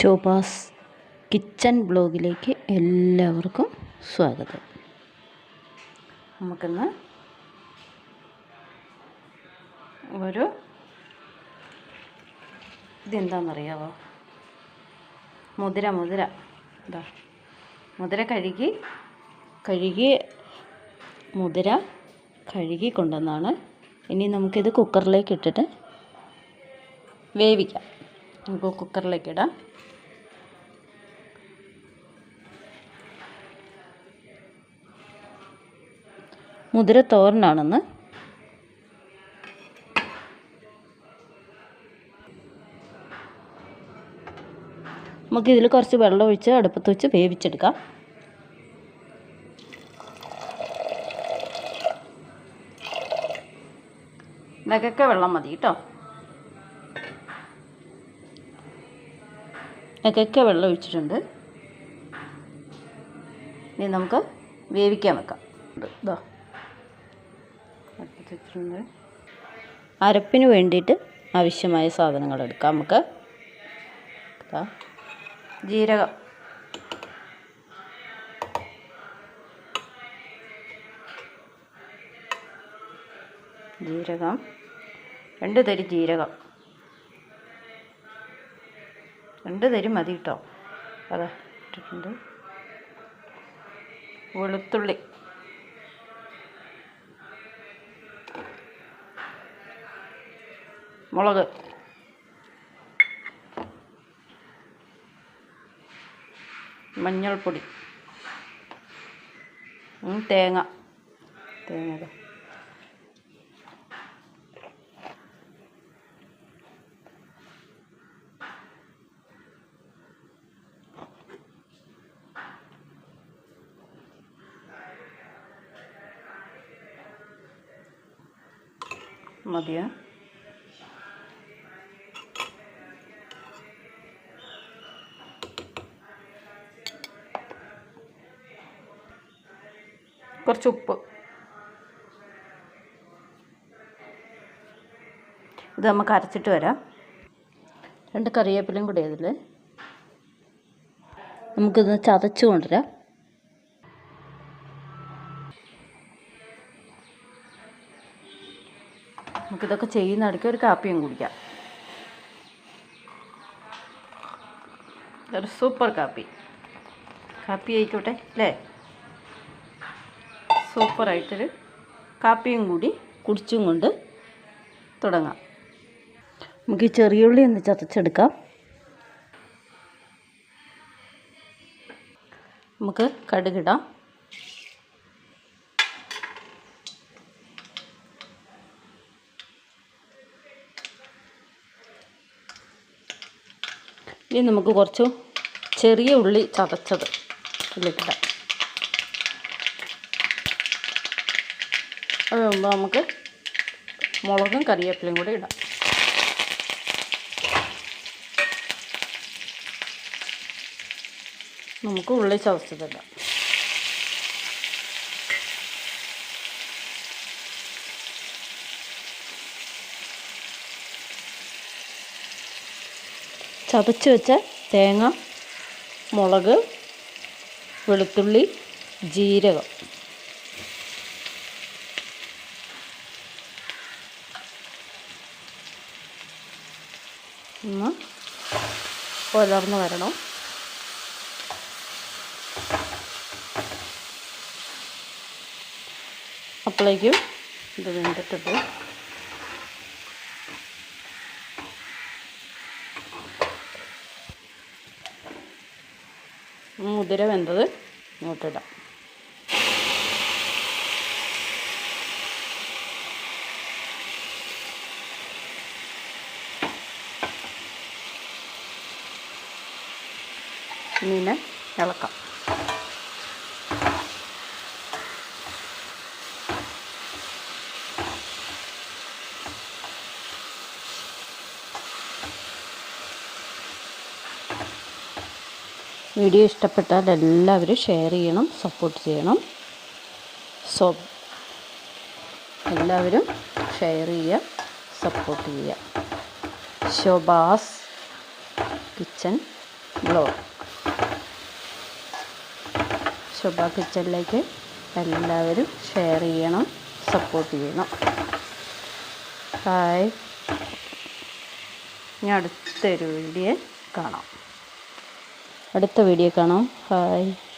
Shobha's kitchen ബ്ലോഗിലേക്ക് എല്ലാവർക്കും സ്വാഗതം. നമുക്കിന്ന് ഒരു ഇതെന്താണെന്നറിയാവോ മുതിര മുതിര. ഇതാ മുതിര കഴുകി കഴുകി മുതിര കഴുകി കൊണ്ടുവന്നാണ്. ഇനി നമുക്കിത് കുക്കറിലേക്ക് ഇട്ടിട്ട് വേവിക്കാം. നമുക്ക് കുക്കറിലേക്ക് ഇടാം. മുതിര തോരനാണെന്ന്. നമുക്കിതിൽ കുറച്ച് വെള്ളം ഒഴിച്ച് അടുപ്പത്ത് വെച്ച് വേവിച്ചെടുക്കാം. ഇതൊക്കെ വെള്ളം മതി കേട്ടോ. ഇതൊക്കെ വെള്ളം ഒഴിച്ചിട്ടുണ്ട്. ഇനി നമുക്ക് വേവിക്കാൻ വെക്കാം. ഇതാ അരപ്പിന് വേണ്ടിയിട്ട് ആവശ്യമായ സാധനങ്ങൾ എടുക്കാം നമുക്ക്. ജീരകം. ജീരകം. രണ്ട് തരി ജീരകം. രണ്ട് തരി മതി കേട്ടോ. അതാ ഇട്ടിട്ടുണ്ട്. വെളുത്തുള്ളി. മുളക്. മഞ്ഞൾപ്പൊടി. തേങ്ങ. തേങ്ങ മതിയോ? കുറച്ച് ഉപ്പ്. ഇത് നമുക്ക് അരച്ചിട്ട് വരാം. രണ്ട് കറിവേപ്പിലയും കൂടി ഇതിൽ നമുക്കിത് ചതച്ച് കൊണ്ടുവരാം. നമുക്കിതൊക്കെ ചെയ്യുന്ന ഇടയ്ക്ക് ഒരു കാപ്പിയും കുടിക്കാം. ഒരു സൂപ്പർ കാപ്പി. കാപ്പി ആയിക്കോട്ടെ അല്ലേ? സൂപ്പറായിട്ടൊരു കാപ്പിയും കൂടി കുടിച്ചും കൊണ്ട് തുടങ്ങാം. നമുക്ക് ഈ ചെറിയ ഉള്ളി ഒന്ന് ചതച്ചെടുക്കാം. നമുക്ക് കടുകിടാം. ഇനി നമുക്ക് കുറച്ച് ചെറിയ ഉള്ളി ചതച്ചത് ഇതിലേക്കിടാം അത് മുമ്പ് നമുക്ക് മുളകും കറിവേപ്പിലയും കൂടി ഇടാം. നമുക്ക് ഉള്ളി ചതച്ചതിടാം ചതച്ച് വെച്ച തേങ്ങ മുളക് വെളുത്തുള്ളി ജീരകം. ഒന്ന് പുലർന്ന് വരണം. അപ്പോഴേക്കും ഇത് വെന്തിട്ടിട്ട് മുതിര വെന്തത് ഇങ്ങോട്ടിടാം. മീനെ ഇളക്കാം. വീഡിയോ ഇഷ്ടപ്പെട്ടാൽ എല്ലാവരും ഷെയർ ചെയ്യണം സപ്പോർട്ട് ചെയ്യണം. സോ എല്ലാവരും ഷെയർ ചെയ്യുക സപ്പോർട്ട് ചെയ്യുക. Shobha's kitchen blog. ശുഭ കിച്ചണിലേക്ക് എല്ലാവരും ഷെയർ ചെയ്യണം സപ്പോർട്ട് ചെയ്യണം. ഹായ്. ഞാൻ അടുത്തൊരു വീഡിയോ കാണാം. അടുത്ത വീഡിയോ കാണാം. ഹായ്.